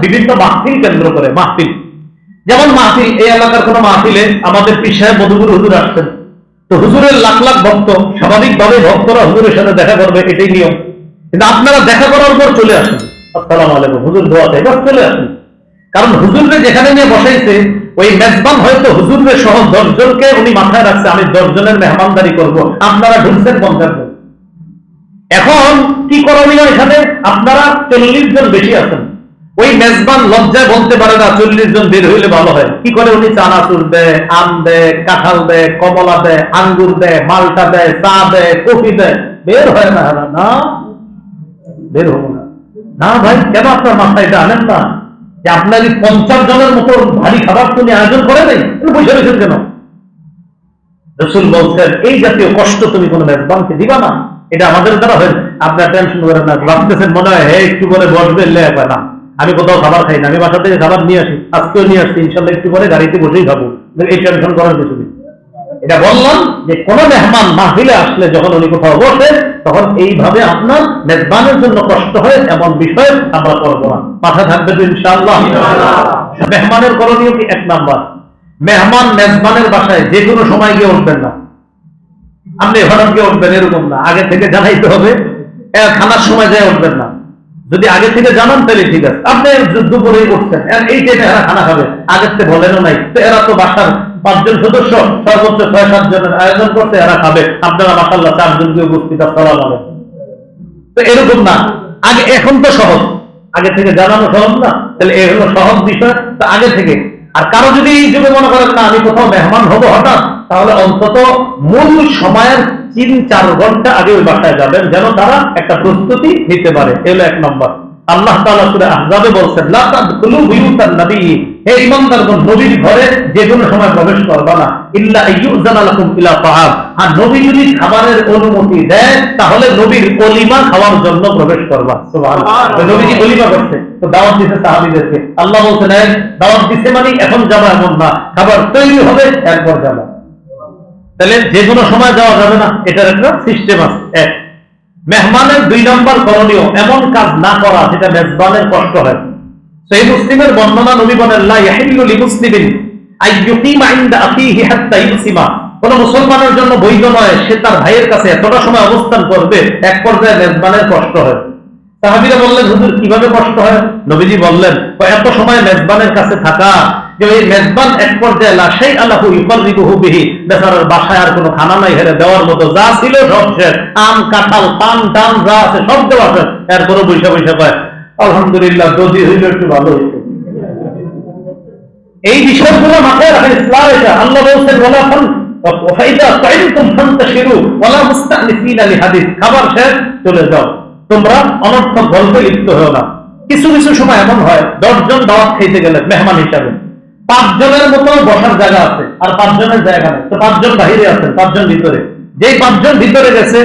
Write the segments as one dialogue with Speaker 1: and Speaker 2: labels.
Speaker 1: বিভিন্ন মাহফিল কেন্দ্র করে, মাহফিল। যেমন মাহফিল, এই এলাকার কোনো মাহফিলে আমাদের পিসায় মধুগুরু হুজুর আসছেন। তো হুজুরের লাখ লাখ ভক্ত, স্বাভাবিকভাবে ভক্তরা হুজুরের সাথে দেখা করবে, এটাই নিয়ম। কিন্তু আপনারা দেখা করার পর চলে আসেন। আসসালাম আলাইকুম, হুজুর দোয়াতে, এবার চলে আসেন। কারণ হুজুরকে যেখানে নিয়ে বসাইছে, ওই মেজবান হয়তো হুজুরের সহ দশজনকে উনি মাথায় রাখছে, আমি দশজনের মেহমানদারি করব, আপনারা ঢুকছেন পঞ্চাশ জন। এখন কি করণীয় এখানে? আপনারা চল্লিশ জন বেশি আছেন। ওই মেজবান লজ্জায় বলতে পারে না, চল্লিশ জন বের হইলে ভালো হয়। কি করে উনি চানাচুর দেয়, আম দেয়, কাঁঠাল দেয়, কমলা দেয়, আঙ্গুর দেয়, মালটা দেয়, চা দেয়, কফি দেয়? বের হয় না না বের হব না। না ভাই, কেন আপনার মাথায় এটা আনেন না? যে আপনার এই পঞ্চাশ জনের মতো ভারী খাবার তুমি আয়োজন করে নেই বসে রয়েছেন কেন? রসুল বলছেন, এই জাতীয় কষ্ট তুমি কোনো মেজবানকে দিবা না, এটা আমাদের দ্বারা হয় আপনার টেনশন করেন না, ভাবতেছেন মনে হয়, হে, একটু পরে বসবে লে না আমি কোথাও খাবার খাই না আমি বাসা থেকে খাবার নিয়ে আসি আজকেও নিয়ে আসছি ইনশাল্লাহ একটু পরে গাড়িতে বসেই খাব। এই টেনশন করার কিছু নেই। এটা বললাম যে কোন মেহমান মাহফিলে আসলে যখন উনি কোথাও বসে তখন এইভাবে আপনার মেজবানের জন্য কষ্ট হয় এমন বিষয় আমরা করব না। মাথা থাকবে তো ইনশাআল্লাহ। মেহমানের করণীয় কি? এক নাম্বার। মেহমান মেজবানের বাসায় যে কোনো সময় গিয়ে উঠবেন না। আপনি হঠাৎ গিয়ে উঠবেন এরকম না। আগে থেকে জানাইতে হবে খানার সময় যায় উঠবেন না। যদি আগে থেকে জানান, তাহলে ঠিক আছে। আপনি দুপুরে উঠছেন। এই টাইমে এরা খানা খাবে আগের থেকে বলেনও নাই। তো এরা তো বাসার পাঁচজন সদস্য, সর্বোচ্চ ছয় সাত জনের আয়োজন করতে এরা খাবে। আপনারা মাসাল্লাহ চারজনকে উপস্থিত সালাম আলাইকুম। তো এরকম না। আগে এখন তো সহজ। আগে থেকে জানানো সহজ না? তাহলে এ হলো সহজ বিষয়। তো আগে থেকে। আর কারও যদি এই যুগে মনে করেন, না, আমি কোথাও মেহমান হব হঠাৎ, তাহলে অন্তত মূল সময়ের তিন চার ঘণ্টা আগে ওই বাসায় যাবেন যেন তারা একটা প্রস্তুতি নিতে পারে। এ হলো এক নম্বর। আল্লাহ তাআলা সূরা আহজাবে বলছেন লা তাদখুলু বুয়ুতান নবী। হে ঈমানদারগণ নবীর ঘরে যে কোনো সময় প্রবেশ করবা না। ইল্লা আইয়ুযানা লাকুম ইলা তাআম। আর নবী যদি খাবারের অনুমতি দেয় তাহলে নবীর অলিমা খাওয়ার জন্য প্রবেশ করবা। সুবহানাল্লাহ। নবীজি অলিমা করছে? তো দাওয়াত দিতে সাহাবীদেরকে। আল্লাহ বলছেন দাওয়াত দিতে মানে এখন যাবা এমন না। খাবার তৈরি হবে এরপর যাবা। তাহলে যে কোনো সময় যাওয়া যাবে না। এটার একটা সিস্টেম আছে। এক, মেহমানের দুই নম্বর করণীয় এমন কাজ না করা যেটা মেজবানের কষ্ট হয়। সেই মুসলিমের বর্ণনা নবী বলেন ইউসিমা। কোন মুসলমানের জন্য বৈধ নয়, সে তার ভাইয়ের কাছে এতটা সময় অবস্থান করবে, এক পর্যায়ে মেজবানের কষ্ট হয়। সাহাবীরা বললেন, হুজুর, কীভাবে কষ্ট হয়? নবীজি বললেন এত সময় মেজবানের কাছে থাকা যে ওই মেজবান এক পর্যায়ে আল্লাহু বেচারার বাসায় আর কোনো খানা নাই, হেরে দেওয়ার মতো যা ছিল সব আম, কাঁঠাল, পান টান যা আছে সব দেওয়া শেষ বৈশা পায় আলহামদুলিল্লাহ, যদি হইল একটু ভালো হইতো। এই বিষয়গুলো মাথায় ইসলাম আল্লাহ বলছেন লিহাদিস। খাবার শেষ, চলে যাও। তোমরা অনর্থক গল্পে লিপ্ত হও না। কিছু কিছু সময় এমন হয়, দশজন দাওয়াত খাইতে গেলে, মেহমান হিসাবে। পাঁচজনের মতো বসার জায়গা আছে, আর পাঁচজনের জায়গা নেই। তো পাঁচজন বাহিরে আছেন, পাঁচজন ভিতরে। যেই পাঁচজন ভিতরে গেছে,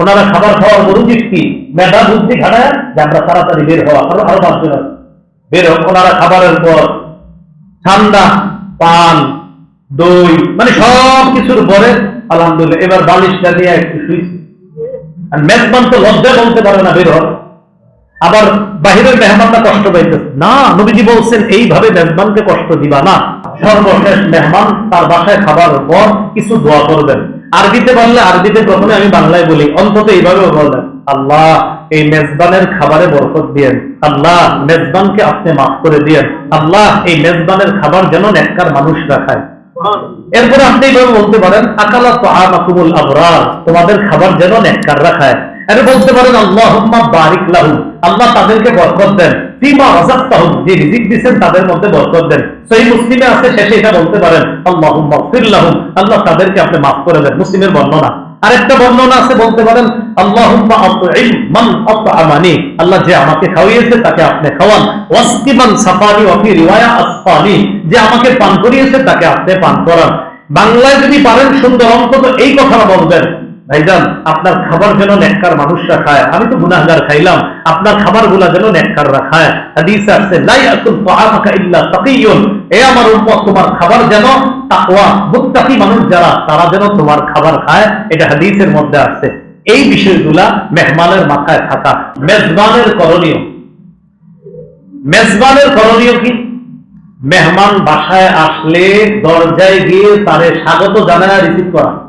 Speaker 1: ওনারা খাবার খাওয়ার মনোযোগ কি? মেধা বুদ্ধি খাটায় যে আমরা তাড়াতাড়ি বের হওয়া, আরও আরও পাঁচজন আছে। বের হোক, ওনারা খাবারের পর ঠান্ডা, পান, দই মানে সব কিছুর পরে, আলহামদুলিল্লাহ, এবার বালিশটা নিয়ে একটু শুয়েছি আর মেজবান তো লজ্জা বলতে পারে না, বের হয় আবার বাহিরের মেহমানটা কষ্ট পাইতেছে। না, নবীজি বলছেন, এইভাবে মেহমানকে কষ্ট দিবা না। সর্বশেষ মেহমান তার বাসায় খাবার পর কিছু দোয়া করবেন। আরবিতে বললে, আরবিতে প্রথমে আমি বাংলায় বলি, অন্তত এইভাবে বললেন আল্লাহ, এই মেজবানের খাবারে বরকত দিয়েন। আল্লাহ, মেজবানকে আপনি মাফ করে দিয়েন। আল্লাহ, এই মেজবানের খাবার যেন নেককার মানুষরা খায় এরপরে আপনি এইভাবে বলতে পারেন, আকালা তো আমাকুমুল আবরার, তোমাদের খাবার যেন নেককাররা খায়। আরে বলতে পারেন, আল্লাহুম্মা বারিক লাহু আল্লাহ তাদেরকে বরকত দেন। তাদের মধ্যে বরকত দেন। সহি মুসলিমে আছে, শেষে এটা বলতে পারেন আল্লাহ তাদেরকে আপনি করে দেন, মুসলিমের বর্ণনা। আরেকটা বর্ণনা আছে, বলতে পারেন আল্লাহ যে আমাকে খাওয়িয়েছে, তাকে আপনি খাওয়ান। ওয়াসকিমান সাফানি ওয়া রিওয়ায়া আসফানি। যে আমাকে পান করিয়েছে, তাকে আপনি পান করান। বাংলায় যদি পারেন, সুন্দর অন্তত এই কথাটা বলবেন ভাইজান, আপনার খাবার যেন নেককার মানুষরা খায়। আমি তো গুনাহগার খাইলাম, আপনার খাবারগুলা যেন নেককাররা খায়। হাদিসে আছে লা ইয়াকুল তাআমাকা ইল্লা তাকিয়ুন। এ আমার উম্মত, তোমার খাবার যেন তাকওয়া, মুত্তাকি মানুষ যারা, তারা যেন তোমার খাবার খায়। এটা হাদিসের মধ্যে আছে। এই বিষয়গুলা মেহমানের মাথায় থাকা। মেজবানের করণীয়। মেজবানের করণীয় কি? মেহমান বাসায় আসলে দরজায় গিয়ে তারে স্বাগত জানায় রিসিভ করা।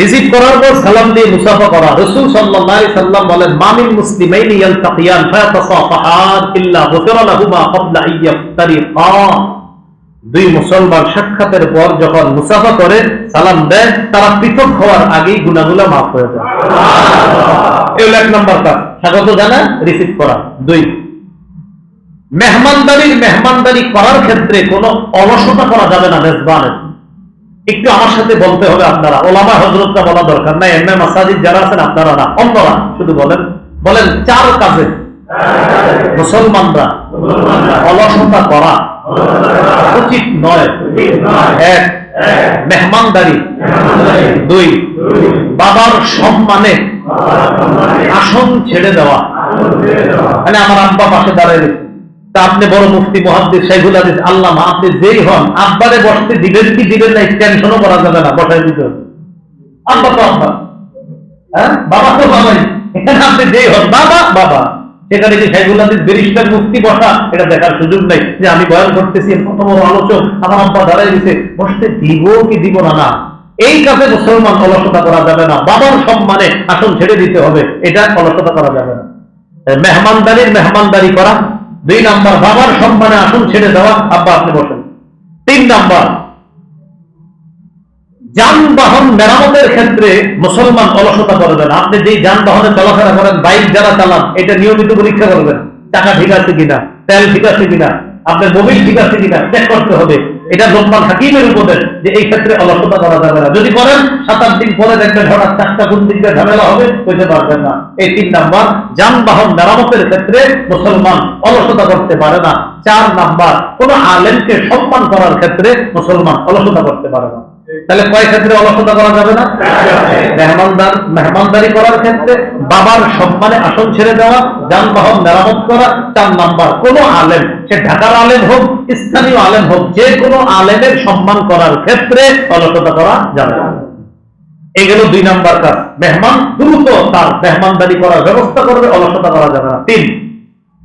Speaker 1: রিসিভ করার পর সালাম দিয়ে মুসাফা করা। রসুল সাল্লাম বলেন মামিন মুসলিমাইনি ইল্লা গুফিরা লাহুমা ক্বাবলা দুই মুসলমান সাক্ষাতের পর যখন মুসাফা করে, সালাম দেয়, তারা পৃথক হওয়ার আগেই গুনাহগুলো মাফ হয়ে যায়। এক নম্বর স্বাগত জানা রিসিভ করা। দুই, মেহমানদারির মেহমানদারি করার ক্ষেত্রে কোনো অলসতা করা যাবে না, মেজবানের। একটু আমার সাথে বলতে হবে আপনারা। ওলামা হজরতটা বলা দরকার নাই। এমএ মাসাজিদ যারা আছেন, আপনারা না, অন্যরা। শুধু বলেন বলেন চার কাজে। মুসলমানরা অলসতা করা। উচিত নয়। এক, মেহমানদারি। দুই, বাবার সম্মানে আসন ছেড়ে দেওয়া। মানে আমার আব্বা পাশে দাঁড়ায়। তা আপনি বড় মুফতি, মহাদ্দিস শাইখুল হাদিস, আল্লামা, আপনি যেই হন, আব্বারে বসতে দিবেন কি দিবেন না টেনশনও করা যাবে না, বসায় দিতে হবে। আব্বা তো আব্বা। হ্যাঁ? বাবা তো বাবাই। এখানে আপনি যেই হন, বাবা বাবা। সেখানে যে শাইখুল হাদিস ব্যারিস্টার মুফতি বসা? এটা দেখার সুযোগ নাই। যে আমি বয়ান করতেছি কত বড় আলোচক, আমার আব্বা দাঁড়ায় দিছে বসতে দিব কি দিব না না। এই কাজে মুসলমান অলসতা করা যাবে না। বাবার সম্মানে আসন ছেড়ে দিতে হবে, এটা অলসতা করা যাবে না। মেহমানদারির মেহমানদারি করা দুই নাম্বার, বাবার সম্মানে আসন ছেড়ে দেওয়া। আব্বা, আপনি বসেন। তিন নাম্বার, যানবাহন মেরামতের ক্ষেত্রে মুসলমান অলসতা করবেন আপনি যেই যানবাহনে চলাফেরা করেন, বাইক যারা চালান, এটা নিয়মিত পরীক্ষা করবেন। টাকা ঠিক আছে কিনা, তেল ঠিক আছে কিনা, আপনার মোবিল ঠিক আছে কিনা চেক করতে হবে। এটা লোকমান হাকিমের উপদেশ যে এই ক্ষেত্রে অলসতা করা যাবে না। যদি করেন সাত আট দিন পরে দেখবেন হঠাৎ চারটা কোন দিকে ঝামেলা হবে হইতে পারবেন না। এই তিন নাম্বার, যানবাহন মেরামতের ক্ষেত্রে মুসলমান অলসতা করতে পারে না। চার নাম্বার, কোন আলেমকে সম্মান করার ক্ষেত্রে মুসলমান অলসতা করতে পারে না। তাহলে কয় ক্ষেত্রে অলসতা করা যাবে না? মেহমানদার মেহমানদারি করার ক্ষেত্রে বাবার সম্মানে আসন ছেড়ে দেওয়া, যানবাহন মেরামত করা, চার নাম্বার কোন আলেম, সে ঢাকার আলেম হোক, স্থানীয় আলেম হোক, যে কোনো আলেমের সম্মান করার ক্ষেত্রে অলসতা করা যাবে না। এগুলো দুই নাম্বার কাজ। মেহমান দ্রুত তার মেহমানদারি করার ব্যবস্থা করবে, অলসতা করা যাবে না। তিন,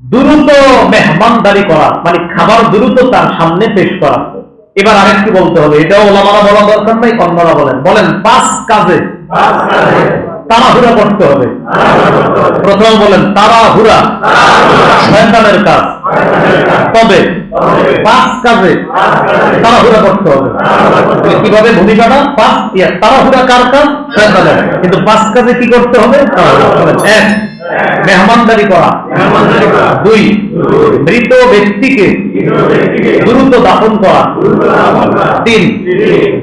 Speaker 1: দ্রুত মেহমানদারি করা মানে খাবার দ্রুত তার সামনে পেশ করা। এবার আরেকটি বলতে হবে, এটাও ওলামারা বলা দরকার নাই অন্যরা বলেন। বলেন, পাঁচ কাজে তাড়াহুড়া করতে হবে। প্রথম বলেন, তাড়াহুড়া শয়তানের কাজ। তবে পাঁচ কাজে তাড়াহুড়া করতে হবে। কীভাবে ভূমিকাটা? পাঁচ তাড়াহুড়া কার কাজ? শয়তানের। কিন্তু পাঁচ কাজে কি করতে হবে। এক মেহমানদারি করা। দুই মৃত ব্যক্তিকে দ্রুত দাফন করা। তিন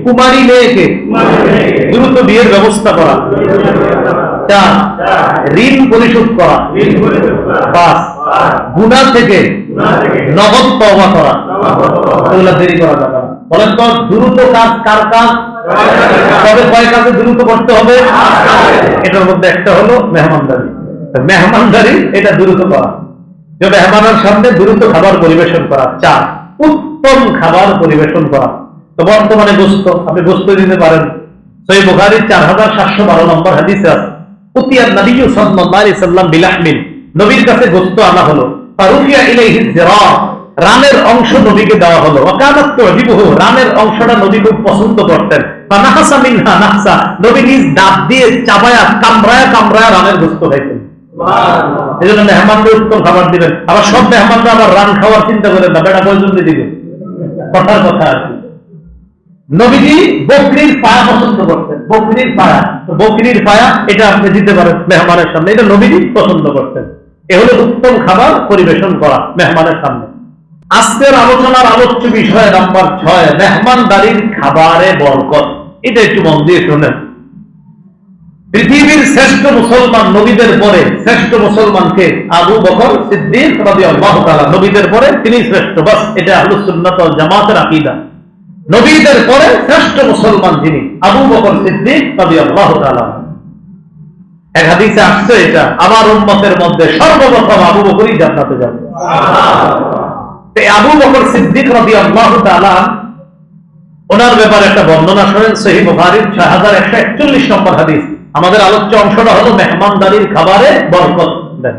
Speaker 1: কুমারী মেয়েকে দ্রুত বিয়ের ব্যবস্থা করা। চার ঋণ পরিশোধ করা। পাঁচ গুণা থেকে নগদ তওবা করা। এগুলো দেরি করা যাবে বলেন তো দ্রুত কাজ কার কাজ? তবে কয় কাজে দ্রুত করতে হবে? এটার মধ্যে একটা হলো মেহমানদারি। মেহমানদারি এটা দ্রুত করা। যে মেহমানের সামনে দ্রুত খাবার পরিবেশন করা চার উত্তম খাবার পরিবেশন করা। তো বর্তমানে গোস্ত, আপনি গোস্ত দিতে পারেন। সই বুখারির চার হাজার সাতশো বারো নম্বর হাদিসে আছে রানের পছন্দ করতেন। চাবায়া কামড়ায়া রানের গোস্ত খাইতেন। এই জন্য মেহমানদের উত্তম খাবার দিবেন। আবার সব মেহমানরা আবার রান খাওয়ার চিন্তা করেন না। বেটা দিবেন কথার কথা আছে। নবীজি বকরির পায়া পছন্দ করতেন। বকরির পায়া। বকরির পায়া, এটা আপনি দিতে পারেন মেহমানের সামনে। এটা নবীজি পছন্দ করতেন। এ হলো উত্তম খাবার পরিবেশন করা মেহমানের সামনে। আজকের আলোচনার আলোচ্য বিষয় নাম্বার ছয় মেহমানদারির খাবারে বরকত। এটা একটু মন দিয়ে শোনেন। পৃথিবীর শ্রেষ্ঠ মুসলমান নবীদের পরে শ্রেষ্ঠ মুসলমানকে আবু বকর সিদ্দিক নবীদের পরে তিনি শ্রেষ্ঠ। বাস, এটা আহলুস সুন্নাত জামাতের আকীদা। নবীদের পরে শ্রেষ্ঠ মুসলমান যিনি, আবু বকর সিদ্দিক রাদিয়াল্লাহু তাআলা। এক আসছে এটা, আমার উম্মতের মধ্যে সর্বপ্রথম আবু বকরই জান্নাতে যাবে। আবু বকর সিদ্দিক রাদিয়াল্লাহু তাআলা, ওনার ব্যাপারে একটা বর্ণনা শোনেন সহি বুখারীর 6141 নম্বর হাদিস। আমাদের আলোচ্য অংশটা হলো মেহমানদারির খাবারে বরকত দেন।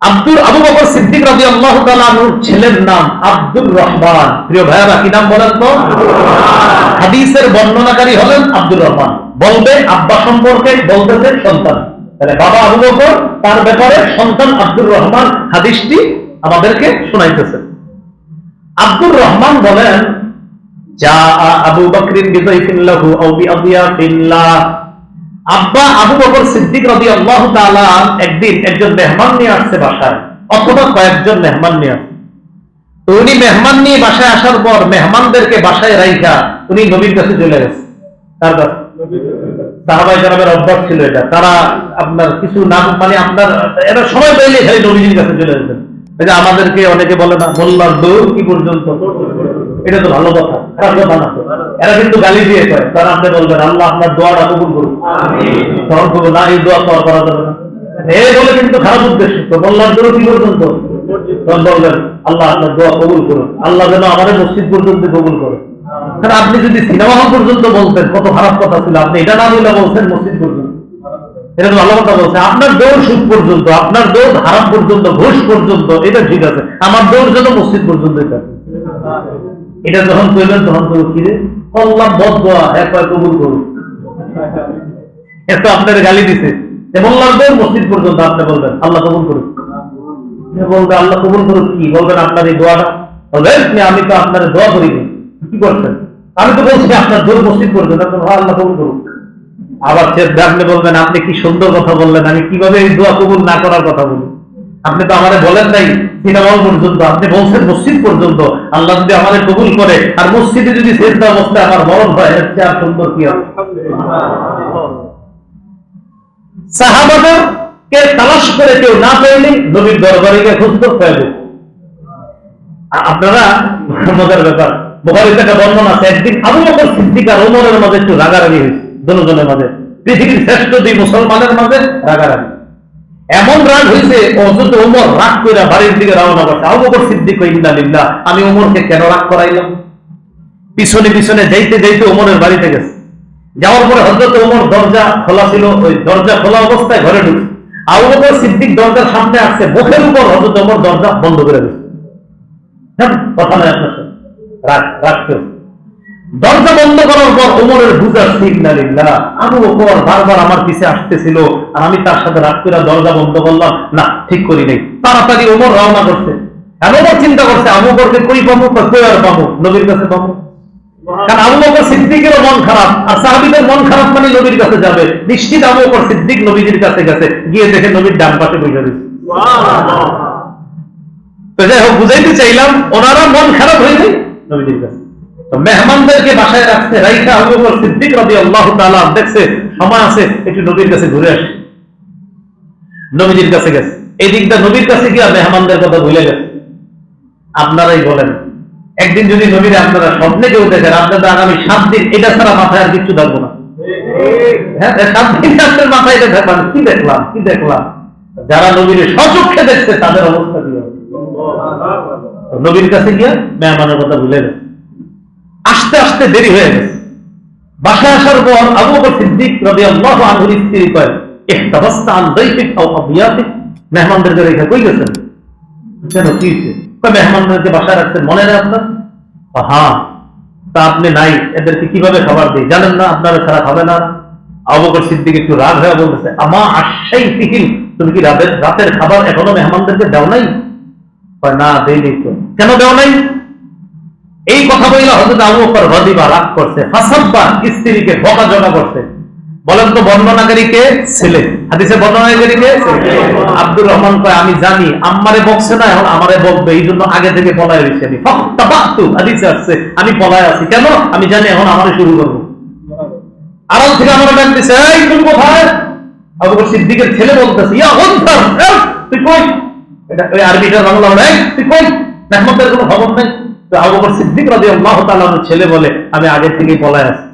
Speaker 1: আব্দুল আবু বকর সিদ্দিক রাদিয়াল্লাহু তাআলা আনহুর ছেলের নাম আব্দুর রহমান। প্রিয় ভাইরা কি নাম বলেন তো? হাদিসের বর্ণনাকারী হলেন আব্দুর রহমান। বলবে আব্বা সম্পর্কে বলতেছে সন্তান। তাহলে বাবা আবু বকর, তার ব্যাপারে সন্তান আব্দুর রহমান হাদিসটি আমাদেরকে শোনাইতেছে। আব্দুর রহমান বলেন যা আবু বকরিন বিদাইফিন লাহু আও বিআদিয়াতিল্লাহ। আব্বা আবু বকর সিদ্দিক রাদিয়াল্লাহু তাআলা একদিন একজন মেহমান নিয়ে আসছে বাসায়, অথবা কয়েকজন মেহমান নিয়ে আসছে। তো উনি মেহমান নিয়ে বাসায় আসার পর মেহমানদেরকে বাসায় রাইখা উনি নবীর কাছে চলে গেছে। তার জানাবের অভ্যাস ছিল এটা। তারা আপনার কিছু নাম মানে আপনার, এরা সবাই পাইলে খালি নবীজির কাছে চলে আমাদেরকে অনেকে বলে না, মোল্লার দৌড় কি পর্যন্ত? এটা তো ভালো কথা খারাপ এরা কিন্তু গালি দিয়ে কয়, তারা আপনি বলবেন, আল্লাহ, আপনার দোয়াটা কবুল করুন। তখন করব না, এই দোয়া পাওয়া করা যাবে না। এ বলে কিন্তু খারাপ উদ্দেশ্য, তো মোল্লার দৌড় কি পর্যন্ত? তখন বলবেন, আল্লাহ, আপনার দোয়া কবুল করুন। আল্লাহ যেন আমাদের মসজিদ পর্যন্ত কবুল করে। কারণ আপনি যদি সিনেমা হল পর্যন্ত বলতেন, কত খারাপ কথা ছিল, আপনি এটা না বলে বলছেন মসজিদ পর্যন্ত। এটা ভালো কথা বলছে, আপনার দৌড় সুদ পর্যন্ত, আপনার দৌড় হারাম পর্যন্ত, ঘোষ পর্যন্ত, এটা ঠিক আছে, আমার দৌড় যেন মসজিদ পর্যন্ত এটা এটা যখন করবেন তখন তো কিরে কল্লাম কবুল করুন। এত আপনার গালি দিছে। মসজিদ পর্যন্ত আপনি বলবেন, আল্লাহ কবুল করুন সে বলবে, আল্লাহ কবুল করুন কি? বলবেন, আপনার এই দোয়াটা। বলবেন আমি তো আপনার দোয়া করি কি করছেন? আমি তো বলছি, আপনার দৌড় মসজিদ পর্যন্ত। আল্লাহ কবুল করুন আবার সে আপনি বলবেন, আপনি কি সুন্দর কথা বললেন, আমি কীভাবে এই দোয়া কবুল না করার কথা বলি? আপনি তো আমাদের বলেন নাই, সিনেমাল পর্যন্ত, আপনি বলছেন মসজিদ পর্যন্ত। আল্লাহ যদি আমাদের কবুল করে, আর মসজিদে যদি শেষ অবস্থায় আমার মরণ হয় চেয়ে আর সুন্দর কি আছে সাহাবাদের কে তালাশ করে কেউ না নবীর দরবারে গিয়ে খুঁজতে আপনারা, মজার ব্যাপার, বোখারিতে একটা বর্ণনা আছে, একদিন আবু বকর সিদ্দিক ওমরের মাঝে একটু রাগারাগি হয়েছে, দুজনের মাঝে। পৃথিবীর শ্রেষ্ঠ দুই মুসলমানের মাঝে রাগারাগি। এমন রাগ হয়েছে অযথ ওমর রাগ করে বাড়ির দিকে রওনা করছে আবু বকর সিদ্দিক ইন্না লিল্লাহ। আমি ওমরকে কেন রাগ করাইলাম? পিছনে পিছনে যাইতে যাইতে ওমরের বাড়িতে গেছে। যাওয়ার পরে হজরত ওমর দরজা খোলা ছিল ওই দরজা খোলা অবস্থায় ঘরে ঢুকছে আবু বকর সিদ্দিক দরজার সামনে আসছে মুখের উপর হজরত ওমর দরজা বন্ধ করে দিচ্ছে হ্যাঁ, কথা নয় আপনার। রাগ রাগ। দরজা বন্ধ করার পর ওমরের বুঝার সিগনালিল্লাহ আবু বকর বারবার আমার পিছে আসতেছিল। আর আমি তার সাথে রাগ করে দরজা বন্ধ করলাম, না, ঠিক করি নাই। তাড়াতাড়ি ওমর রওনা করছে। আর চিন্তা করছে, আবু বকরকে কই পাবো, কই আর পাবো, নবীর কাছে পাবো? কারণ আবু বকর মন খারাপ, আর সাহাবীদের মন খারাপ মানে নবীর কাছে যাবে। নিশ্চিত আবু বকর সিদ্দিক কাছে গেছে, গিয়ে দেখে নবীর ডান পাশে বসে তো যাই হোক, বুঝাইতে চাইলাম, ওনারা মন খারাপ হয়ে যায় নবীজির কাছে। মেহমানদেরকে বাসায় রাখতে রাইখা আবু বকর সিদ্দিক রাদিয়াল্লাহু তাআলা দেখছে, সময় আছে, একটু নবীর কাছে ঘুরে আসে। নবীজির কাছে গেছে। এই দিকটা নবীর কাছে গিয়ে মেহমানদের কথা ভুলে গেছে। আপনারাই বলেন, একদিন যদি নবীর আপনারা স্বপ্নে কেউ দেখেন আপনাদের আগামী সাত দিন এটা ছাড়া মাথায় আর কিছু থাকব না। হ্যাঁ দেখলাম যারা নবীর সচক্ষে দেখছে, তাদের অবস্থা কি হবে? নবীর কাছে গিয়ে মেহমানের কথা ভুলে গেছে। আস্তে আস্তে দেরি হয়ে গেছে। বাসায় আসার পর আবু বকর সিদ্দিক রাদিয়াল্লাহু আনহুর স্ত্রী কয় ইহতাবাসতা আন দাইফিক কেন মনে নেই আপনার? হ্যাঁ তা আপনি নাই, এদেরকে কীভাবে খাবার দিই? জানেন না, আপনারা ছাড়া খাবে না। একটু রাগ হয়ে বলতেছে আশাই তিহিন তুমি কি রাতের রাতের খাবার এখনও মেহমানদেরকে দাও নাই? না দেইনি তো। কেন দেও নাই? এই কথা বললে হজরত আবু বকর রাগ করছে ফাসাব্বা স্ত্রীকে বকাঝকা করছে। বলেন তো বর্ণনাকারীকে ছেলে। হাদিসে আব্দুর রহমান কয়, আমি জানি, আম্মারে বকছে না, এখন আমারে বকবে। এই জন্য আগে থেকে পলায় রয়েছে আমি। হাদিসে আসছে। আমি পলায় আছি। কেন? আমি জানি এখন আমারে শুরু করব। আড়াল থেকে আমার ডাক দিছে, এই, তুমি কোথায়? সিদ্দিকের ছেলে বলতেছে, ইয়া অন্তর তুই কই? এটা ওই বাংলা তুই কই? কোনো খবর নেই। তো আবু সিদ্দিক রাদিয়াল্লাহু তাআলা ওর ছেলে বলে, আমি আগে থেকেই পলায় আছি।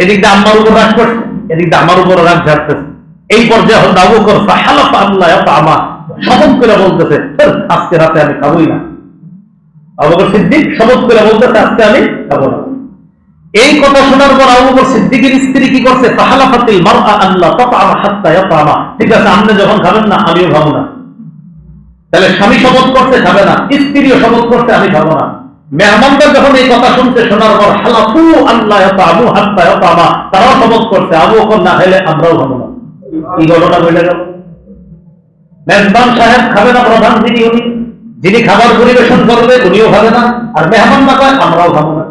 Speaker 1: এদিক দিয়ে উপর রাগ করছে, এদিক দিয়ে আমার উপর রাগ ঝাড়তেছে। এই পর্যায়ে আমা শপথ করে বলতেছে আজকে রাতে আমি খাবোই না। সিদ্দিক করে বলতেছে, আজকে আমি না। এই কথা শোনার পর আবুবকর সিদ্দিকের স্ত্রী কি করছে? ফাহালাফাতিল মারআ আল্লাহ তাতআমা হাত্তা ইয়াতামা ঠিক আছে আপনি যখন খাবেন না, আমিও খাব না। তাহলে স্বামী শপথ করতে খাবে না। স্ত্রীও শপথ করতে আমি খাব না। মেহমানদের যখন এই কথা শুনতে শোনার পর হালাফু আল্লাহ আবু হাত্তা আমা তারাও শপথ করছে, আবু ওখন না খেলে আমরাও খাব না। কি ঘটনা বলে গেল? মেজবান সাহেব খাবে না প্রধান যিনি উনি? যিনি খাবার পরিবেশন করবে, উনিও খাবে না। আর মেহমান না পায় আমরাও খাব না।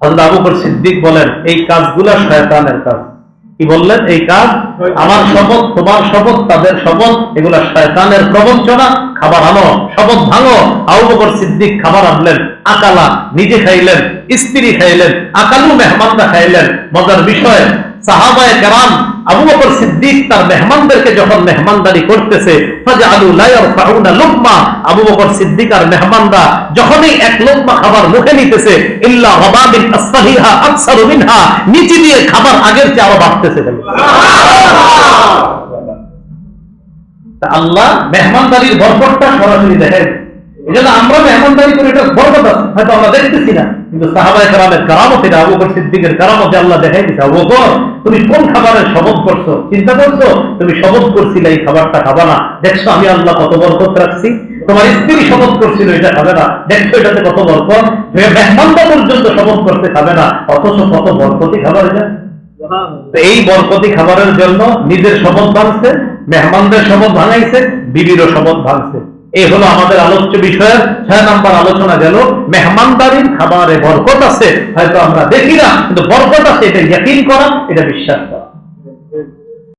Speaker 1: হযরত আবু সিদ্দিক বলেন, এই কাজগুলো শয়তানের কাজ। কি বললেন? এই কাজ আমার শপথ, তোমার শপথ, তাদের শপথ, এগুলা শয়তানের প্রবঞ্চনা, খাবার আনো, শপথ ভাঙো। আবু বকর সিদ্দিক খাবার আনলেন, আকালা নিজে খাইলেন, স্ত্রী খাইলেন, আকালু মেহমানরা খাইলেন। মজার বিষয় সাহাবায়ে কেরাম আবু বকর সিদ্দিক তার মেহমানদেরকে যখন মেহমানদারি করতেছে আবু বকর সিদ্দিক আর মেহমানরা যখনই এক লোকমা খাবার মুখে নিতেছে নিচে দিয়ে খাবার আগের চেয়ে আরও বাড়তেছে আল্লাহ মেহমানদারির বরকতটা সরাসরি দেখেন। এই জন্য আমরা মেহমানদারি করি এটা বরকত আছে। হয়তো আমরা দেখতেছি না। কিন্তু সাহাবায়ে কেরামের কারামত এটা আবু বকর সিদ্দিকের কারামতে আল্লাহ দেখাই দিচ্ছে আবু বকর, তুমি কোন খাবারের শপথ করছ? চিন্তা করছ? তুমি শপথ করছিলে এই খাবারটা খাবা না। দেখছ আমি আল্লাহ কত বরকত রাখছি। তোমার স্ত্রী শপথ করছিল, এটা খাবে না। দেখছ এটাতে কত বরকত? মেহমানদা পর্যন্ত শপথ করতে খাবে না। অথচ কত বরকতি খাবার এটা। এই বরকতি খাবারের জন্য নিজের শপথ ভাঙছে, মেহমানদের শপথ ভাঙাইছে, বিবিরও শপথ ভাঙছে। এই হলো আমাদের আলোচ্য বিষয়ের ছয় নাম্বার আলোচনা গেল, মেহমানদারির খাবারে বরকত আছে, হয়তো আমরা দেখি না, কিন্তু বরকত আছে, এটা ইয়াকিন করা, এটা বিশ্বাস করা।